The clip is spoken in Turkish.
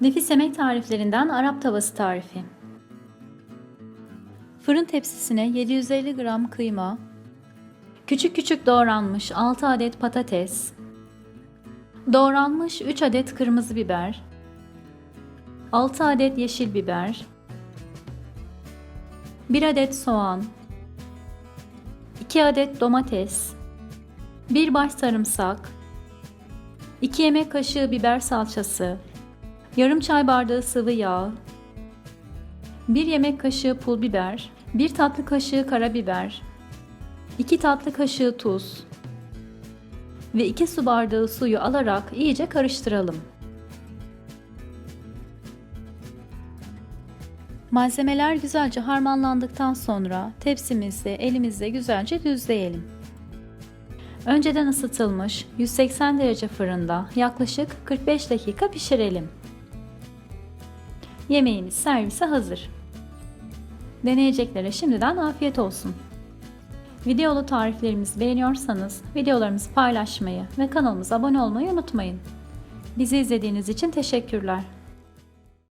Nefis yemek tariflerinden Arap tavası tarifi. Fırın tepsisine 750 gram kıyma, küçük küçük doğranmış 6 adet patates, doğranmış 3 adet kırmızı biber, 6 adet yeşil biber, 1 adet soğan, 2 adet domates, 1 baş sarımsak, 2 yemek kaşığı biber salçası, yarım çay bardağı sıvı yağ, 1 yemek kaşığı pul biber, 1 tatlı kaşığı karabiber, 2 tatlı kaşığı tuz ve 2 su bardağı suyu alarak iyice karıştıralım. Malzemeler güzelce harmanlandıktan sonra tepsimizde elimizle güzelce düzleyelim. Önceden ısıtılmış 180 derece fırında yaklaşık 45 dakika pişirelim. Yemeğimiz servise hazır. Deneyeceklere şimdiden afiyet olsun. Videolu tariflerimizi beğeniyorsanız videolarımızı paylaşmayı ve kanalımıza abone olmayı unutmayın. Bizi izlediğiniz için teşekkürler.